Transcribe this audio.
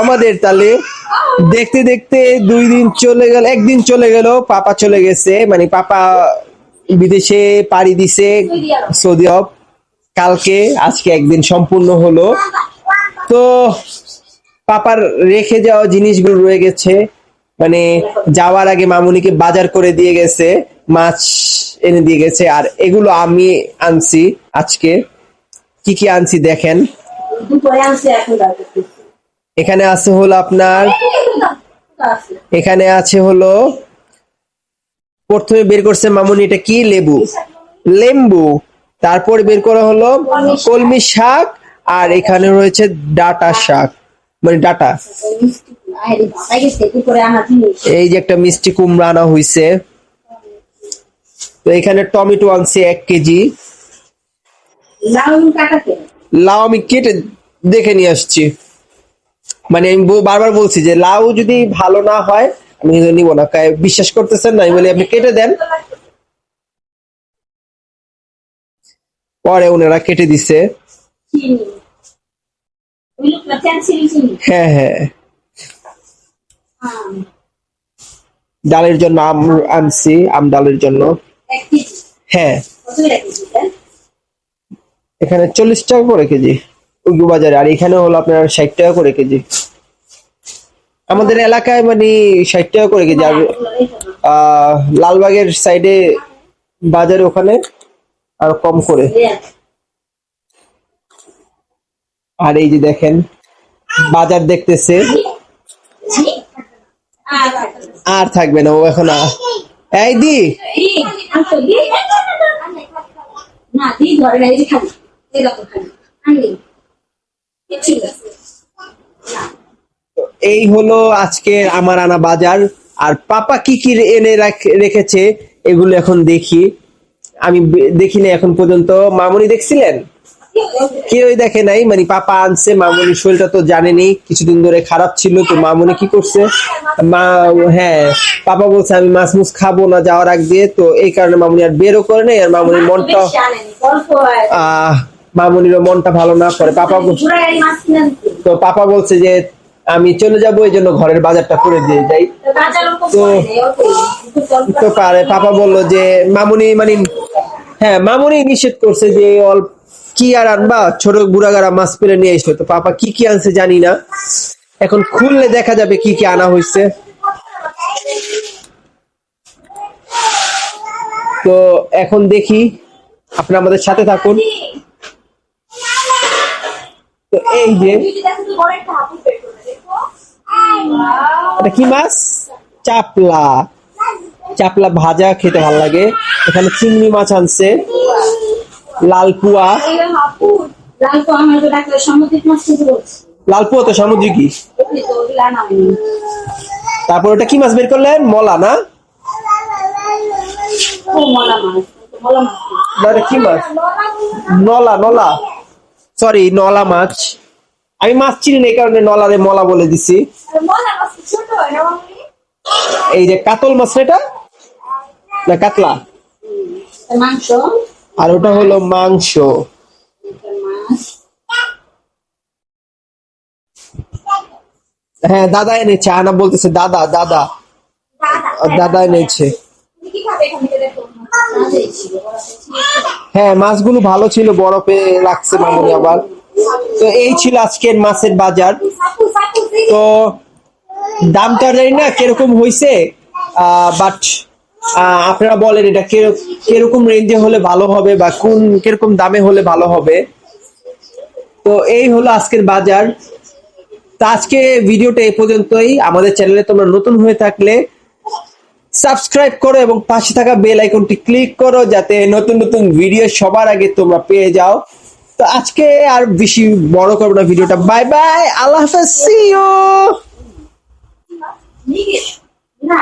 আমাদের তালে দেখতে দেখতে দুই দিন চলে গেল, একদিন চলে গেল, পাপা চলে গেছে মানে পাপা বিদেশে পাড়ি দিছে সৌদি আরব। কালকে, আজকে একদিন সম্পূর্ণ হলো। তো পাপার রেখে যাওয়া জিনিসগুলো রয়ে গেছে। মানে যাওয়ার আগে মামুনিকে বাজার করে দিয়ে গেছে, মাছ এনে দিয়ে গেছে, আর এগুলো আমি আনছি আজকে। কি কি আনছি দেখেন। এখন আছে হলো আপনার এখানে আছে হলো প্রথমে বের করছে মামুনি এটা কি? লেবু। লেম্বু। তারপর বের করা হলো কলমি শাক আর এখানে রয়েছে ডাটা শাক। মানে ডাটা। এই যে একটা মিষ্টি কুমড়া আনা হইছে। তো এখানে টমেটো আনছে এক কেজি। লাউ লাউ আমি কেটে দেখে নিয়ে আসছি। মানে আমি বারবার বলছি যে লাউ যদি ভালো না হয়, আমি নিব না। বিশ্বাস করতেছেন না বলি, আপনি কেটে দেন। পরে ওনারা কেটে দিছে। হ্যাঁ হ্যাঁ। ডালের জন্য আম আনছি, আম ডালের জন্য। হ্যাঁ? এখানে চল্লিশ টাকা করে কেজি। উগু বাজারে আর এখানে হলো আপনার ষাট টাকা করে কেজি। আমাদের এলাকায় মানে ষাট টাকা করে কেজি। আর লালবাগের সাইডে বাজারে ওখানে, আর কম করে। আর এই যে দেখেন, বাজার দেখতেছে। আর থাকবে না, ও এখন এই দি। না, দি ধরে না এই খালি। এরকম খালি এই হলো আজকে আমার আনা বাজার। আর পাপা কি কি এনে রাখ- রেখেছে এগুলো এখন দেখি। আমি বে- দেখিনি এখন পর্যন্ত। মামুনি দেখছিলেন? কেউই দেখে নাই? মানে পাপা আনছে মামুনির শরীরটা তো জানেনি কিছুদিন ধরে খারাপ ছিল তো মামুনি কি করছে? মা হ্যাঁ পাপা বলছে আমি মাছ মুছ খাব না যাওয়ার আগ দিয়ে। তো এই কারণে মামুনি আর বেরও করে নাই আর মামুনির মনটা আহ মামুনিরও মনটা ভালো না করে পাপা। তো পাপা বলছে যে আমি চলে যাব এই জন্য ঘরের বাজারটা করে দিয়ে যাই। তো তো- পারে পাপা বলল যে মামুনি মানে হ্যাঁ মামুনি নিষেধ করছে যে অল্প কি আর আনবা? ছোট বুড়াগাড়া মাছ পেলে নিয়ে এসো তো পাপা কি কি আনছে জানি না। এখন খুললে দেখা যাবে কি কি আনা হয়েছে। তো এখন দেখি আপনারা আমাদের সাথে থাকুন। এই যে। এটা কি মাছ? চাপলা। চাপলা ভাজা খেতে ভালো লাগে। এখানে চিংড়ি মাছ আনছে। লাল পুয়া। লাল পুয়া তো সামুদ্রিকই। তারপর ওটা কি মাছ বের করলেন? মলা, না? কি মাছ? নলা নলা। সরি নলা মাছ। আমি মাছ চিনি না, এই কারণে নলারে মলা বলে দিছি? এই যে কাতল মাছ এটা? না, কাতলা। আর ওটা হলো মাংস। হ্যাঁ দাদা এনেছে, আনা বলতেছে, দাদা দাদা। দাদা এনেছে। হ্যাঁ মাছগুলো ভালো ছিল, বরফে রাখছে মামনি আবার। তো এই ছিল আজকের মাছের বাজার। তো দামটা জানি না কীরকম হয়েছে বাট আপনারা বলেন এটা কির- কীরকম রেঞ্জে হলে ভালো হবে বা কোন, কীরকম দামে হলে ভালো হবে। তো এই হলো আজকের বাজার। তো আজকে ভিডিওটা এই পর্যন্তই। আমাদের চ্যানেলে তোমরা নতুন হয়ে থাকলে সাবস্ক্রাইব করো এবং পাশে থাকা বেল আইকনটি ক্লিক করো যাতে নতুন নতুন ভিডিও সবার আগে তোমরা পেয়ে যাও। তো আজকে আর বেশি বড় করব না ভিডিওটা। বাই বাই আল্লাহ হাফেজ সি ইউ না।